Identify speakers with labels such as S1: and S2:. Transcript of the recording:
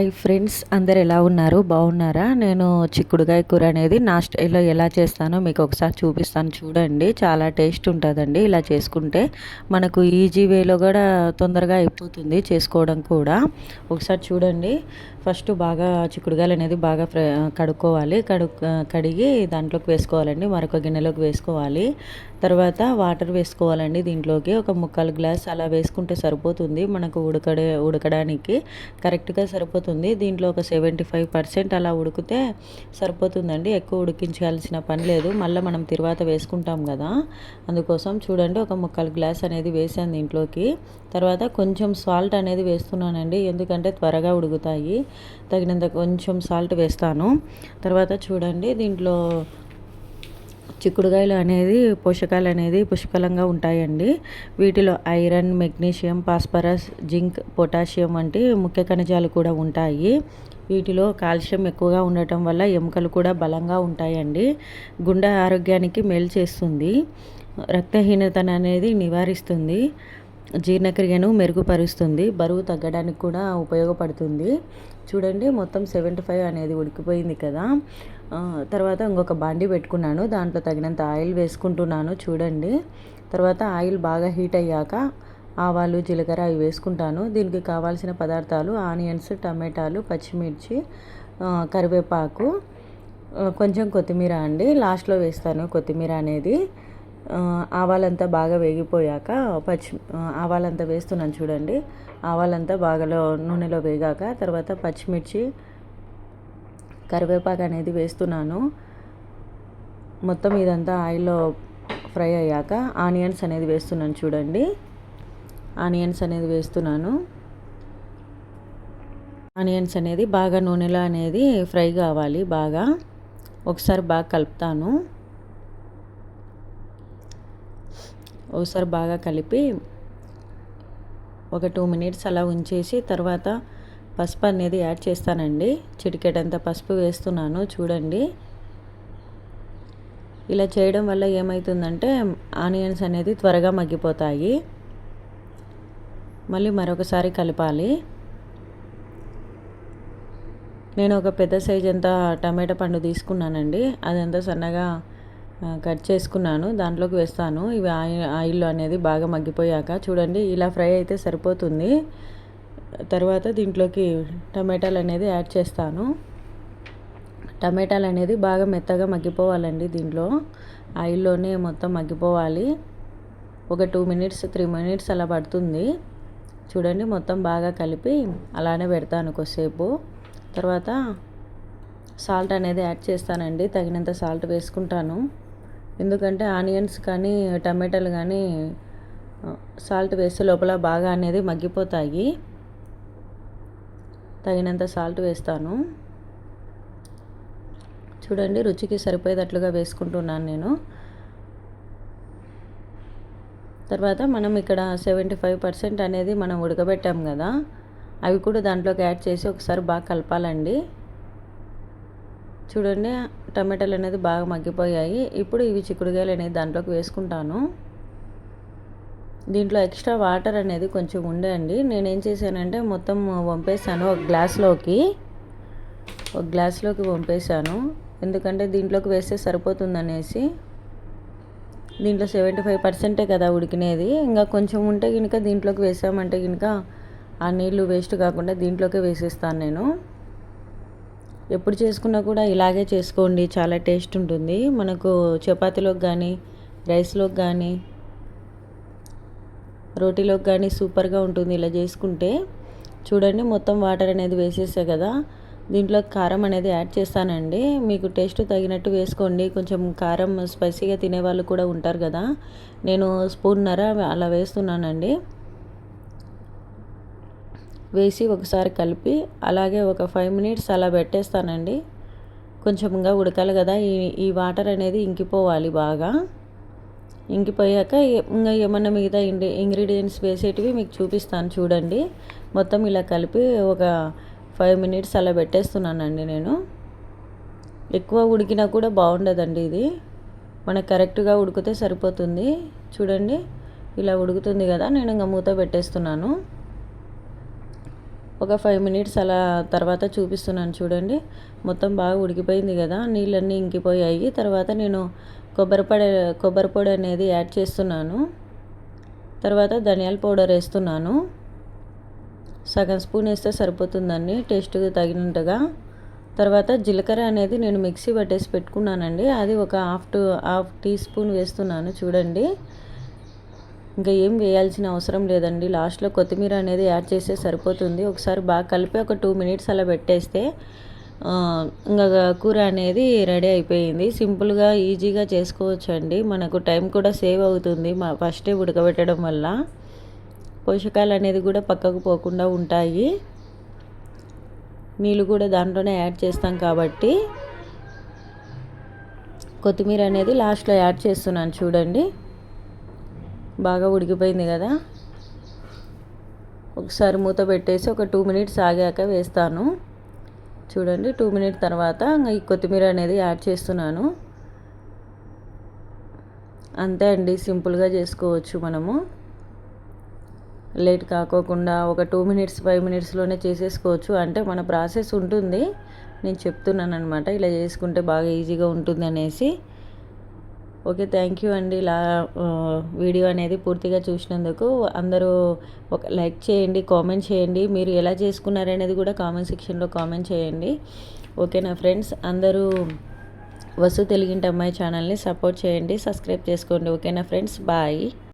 S1: Hi friends అందరు ఎలా ఉన్నారు? బాగున్నారా? నేను చిక్కుడుకాయ కూర అనేది నా స్టైల్లో ఎలా చేస్తానో మీకు ఒకసారి చూపిస్తాను. చూడండి చాలా టేస్ట్ ఉంటుందండి ఇలా చేసుకుంటే. మనకు ఈజీ వేలో కూడా తొందరగా అయిపోతుంది చేసుకోవడం కూడా. ఒకసారి చూడండి ఫస్ట్ బాగా చిక్కుడుగాయలు అనేది బాగా కడుక్కోవాలి. కడు కడిగి దాంట్లోకి వేసుకోవాలండి. మరొక గిన్నెలోకి వేసుకోవాలి. తర్వాత వాటర్ వేసుకోవాలండి దీంట్లోకి. ఒక ముక్కలు గ్లాస్ అలా వేసుకుంటే సరిపోతుంది. మనకు ఉడకడే ఉడకడానికి కరెక్ట్గా సరిపోతుంది. దీంట్లో ఒక సెవెంటీ ఫైవ్ పర్సెంట్ అలా ఉడికితే సరిపోతుందండి. ఎక్కువ ఉడికించాల్సిన పని లేదు. మళ్ళీ మనం తర్వాత వేసుకుంటాం కదా. అందుకోసం చూడండి ఒక ముక్కలు గ్లాస్ అనేది వేసాను దీంట్లోకి. తర్వాత కొంచెం సాల్ట్ అనేది వేస్తున్నానండి. ఎందుకంటే త్వరగా ఉడుకుతాయి. తగినంత కొంచెం సాల్ట్ వేస్తాను. తర్వాత చూడండి దీంట్లో చిక్కుడుకాయలు అనేది పోషకాలు అనేది పుష్కలంగా ఉంటాయండి. వీటిలో iron magnesium phosphorus zinc potassium వంటి ముఖ్య ఖనిజాలు కూడా ఉంటాయి. వీటిలో కాల్షియం ఎక్కువగా ఉండటం వల్ల ఎముకలు కూడా బలంగా ఉంటాయండి. గుండె ఆరోగ్యానికి మేలు చేస్తుంది. రక్తహీనతను అనేది నివారిస్తుంది. జీర్ణక్రియను మెరుగుపరుస్తుంది. బరువు తగ్గడానికి కూడా ఉపయోగపడుతుంది. చూడండి మొత్తం సెవెంటీ ఫైవ్ అనేది ఉడికిపోయింది కదా. తర్వాత ఇంకొక బాండి పెట్టుకున్నాను. దాంట్లో తగినంత ఆయిల్ వేసుకుంటున్నాను చూడండి. తర్వాత ఆయిల్ బాగా హీట్ అయ్యాక ఆవాలు జీలకర్ర అవి వేసుకుంటాను. దీనికి కావాల్సిన పదార్థాలు ఆనియన్స్ టమాటాలు పచ్చిమిర్చి కరివేపాకు కొంచెం కొత్తిమీర అండి. లాస్ట్లో వేస్తాను కొత్తిమీర అనేది. ఆవాలంతా బాగా వేగిపోయాక పచ్చి ఆవాలంతా వేస్తున్నాను చూడండి. ఆవాలంతా బాగాలో నూనెలో వేగాక తర్వాత పచ్చిమిర్చి కరివేపాకు అనేది వేస్తున్నాను. మొత్తం ఇదంతా ఆయిల్లో ఫ్రై అయ్యాక ఆనియన్స్ అనేది వేస్తున్నాను చూడండి. ఆనియన్స్ అనేది వేస్తున్నాను. ఆనియన్స్ అనేది బాగా నూనెలో అనేది ఫ్రై కావాలి బాగా. ఒకసారి బాగా కలుపుతాను. ఒకసారి బాగా కలిపి ఒక టూ మినిట్స్ అలా ఉంచేసి తర్వాత పసుపు అనేది యాడ్ చేస్తానండి. చిటికెటంత పసుపు వేస్తున్నాను చూడండి. ఇలా చేయడం వల్ల ఏమవుతుందంటే ఆనియన్స్ అనేది త్వరగా మగ్గిపోతాయి. మళ్ళీ మరొకసారి కలపాలి. నేను ఒక పెద్ద సైజ్ ఎంత టమాటా పండు తీసుకున్నానండి. అదంతా సన్నగా కట్ చేసుకున్నాను దాంట్లోకి వేస్తాను. ఇవి ఆయిల్ ఆయిల్ అనేది బాగా మగ్గిపోయాక చూడండి ఇలా ఫ్రై అయితే సరిపోతుంది. తర్వాత దీంట్లోకి టమాటాలు అనేది యాడ్ చేస్తాను. టమాటాలు అనేది బాగా మెత్తగా మగ్గిపోవాలండి దీంట్లో. ఆయిల్లోనే మొత్తం మగ్గిపోవాలి. ఒక టూ మినిట్స్ త్రీ మినిట్స్ అలా పడుతుంది. చూడండి మొత్తం బాగా కలిపి అలానే పెడతాను కొద్దిసేపు. తర్వాత సాల్ట్ అనేది యాడ్ చేస్తానండి తగినంత సాల్ట్ వేసుకుంటాను. ఎందుకంటే ఆనియన్స్ కానీ టమాటాలు కానీ సాల్ట్ వేస్తే లోపల బాగా అనేది మగ్గిపోతాయి. తగినంత సాల్ట్ వేస్తాను. చూడండి రుచికి సరిపోయేటట్లుగా వేసుకుంటున్నాను నేను. తర్వాత మనం ఇక్కడ సెవెంటీ ఫైవ్ పర్సెంట్ అనేది మనం ఉడకబెట్టాం కదా అవి కూడా దాంట్లోకి యాడ్ చేసి ఒకసారి బాగా కలపాలండి. చూడండి టమాటాలు అనేది బాగా మగ్గిపోయాయి. ఇప్పుడు ఇవి చిక్కుడుకాయలు అనేది దాంట్లోకి వేసుకుంటాను. దీంట్లో ఎక్స్ట్రా వాటర్ అనేది కొంచెం ఉండే అండి నేనేం చేశానంటే మొత్తం వంపేసాను ఒక గ్లాస్లోకి. ఒక గ్లాస్లోకి వంపేశాను. ఎందుకంటే దీంట్లోకి వేస్తే సరిపోతుందనేసి. దీంట్లో సెవెంటీ ఫైవ్ పర్సెంటే కదా ఉడికినేది. ఇంకా కొంచెం ఉంటే కనుక దీంట్లోకి వేసామంటే కనుక ఆ నీళ్ళు వేస్ట్ కాకుండా దీంట్లోకే వేసేస్తాను నేను. ఎప్పుడు చేసుకున్నా కూడా ఇలాగే చేసుకోండి. చాలా టేస్ట్ ఉంటుంది. మనకు చపాతీలోకి కానీ రైస్లోకి కానీ రోటీలోకి కానీ సూపర్గా ఉంటుంది ఇలా చేసుకుంటే. చూడండి మొత్తం వాటర్ అనేది వేసేసా కదా. దీంట్లో కారం అనేది యాడ్ చేస్తానండి. మీకు టేస్ట్ తగినట్టు వేసుకోండి. కొంచెం కారం స్పైసీగా తినే వాళ్ళు కూడా ఉంటారు కదా. నేను స్పూన్నర అలా వేస్తున్నానండి. వేసి ఒకసారి కలిపి అలాగే ఒక ఫైవ్ మినిట్స్ అలా పెట్టేస్తానండి. కొంచెంగా ఉడకాలి కదా ఈ ఈ వాటర్ అనేది ఇంకిపోవాలి బాగా. ఇంకిపోయాక ఇంకా ఏమన్నా మిగతా ఇండి ఇంగ్రీడియంట్స్ వేసేటివి మీకు చూపిస్తాను చూడండి. మొత్తం ఇలా కలిపి ఒక ఫైవ్ మినిట్స్ అలా పెట్టేస్తున్నానండి నేను. ఎక్కువ ఉడికినా కూడా బాగుండదండి ఇది. మనకు కరెక్ట్గా ఉడికితే సరిపోతుంది. చూడండి ఇలా ఉడుకుతుంది కదా నేను ఇంకా మూత పెట్టేస్తున్నాను. ఒక ఫైవ్ మినిట్స్ అలా తర్వాత చూపిస్తున్నాను చూడండి. మొత్తం బాగా ఉడికిపోయింది కదా. నీళ్ళన్నీ ఇంకిపోయాయి. తర్వాత నేను కొబ్బరి పొడి కొబ్బరి పొడి అనేది యాడ్ చేస్తున్నాను. తర్వాత ధనియాల పౌడర్ వేస్తున్నాను. సగం స్పూన్ వేస్తే సరిపోతుందండి టేస్ట్గా తగినట్టుగా తర్వాత జీలకర్ర అనేది నేను మిక్సీ పట్టేసి పెట్టుకున్నానండి. అది ఒక half to half teaspoon వేస్తున్నాను చూడండి. ఇంకా ఏం వేయాల్సిన అవసరం లేదండి. లాస్ట్లో కొత్తిమీర అనేది యాడ్ చేస్తే సరిపోతుంది. ఒకసారి బాగా కలిపి ఒక టూ మినిట్స్ అలా పెట్టేస్తే ఇంకా కూర అనేది రెడీ అయిపోయింది. సింపుల్గా ఈజీగా చేసుకోవచ్చండి. మనకు టైం కూడా సేవ్ అవుతుంది మా ఫస్టే ఉడకబెట్టడం వల్ల. పోషకాలు అనేది కూడా పక్కకు పోకుండా ఉంటాయి. నీళ్ళు కూడా దాంట్లోనే యాడ్ చేస్తాం కాబట్టి. కొత్తిమీర అనేది లాస్ట్లో యాడ్ చేస్తున్నాను చూడండి. బాగా ఉడికిపోయింది కదా. ఒకసారి మూత పెట్టేసి ఒక టూ మినిట్స్ ఆగాక వేస్తాను. చూడండి టూ మినిట్ తర్వాత ఈ కొత్తిమీర అనేది యాడ్ చేస్తున్నాను. అంతే అండి సింపుల్గా చేసుకోవచ్చు మనము. లేట్ కాకోకుండా ఒక టూ మినిట్స్ ఫైవ్ మినిట్స్లోనే చేసేసుకోవచ్చు. అంటే మన ప్రాసెస్ ఉంటుంది. నేను చెప్తున్నాను అనమాట ఇలా చేసుకుంటే బాగా ఈజీగా ఉంటుంది అనేసి. ఓకే థ్యాంక్ యూ అండి. ఇలా వీడియో అనేది పూర్తిగా చూసినందుకు అందరూ ఒక లైక్ చేయండి కామెంట్ చేయండి. మీరు ఎలా చేసుకున్నారనేది కూడా కామెంట్ సెక్షన్లో కామెంట్ చేయండి. ఓకేనా ఫ్రెండ్స్ అందరూ వసు తెలుగింటి అమ్మాయి ఛానల్ని సపోర్ట్ చేయండి సబ్స్క్రైబ్ చేసుకోండి. ఓకేనా ఫ్రెండ్స్ బాయ్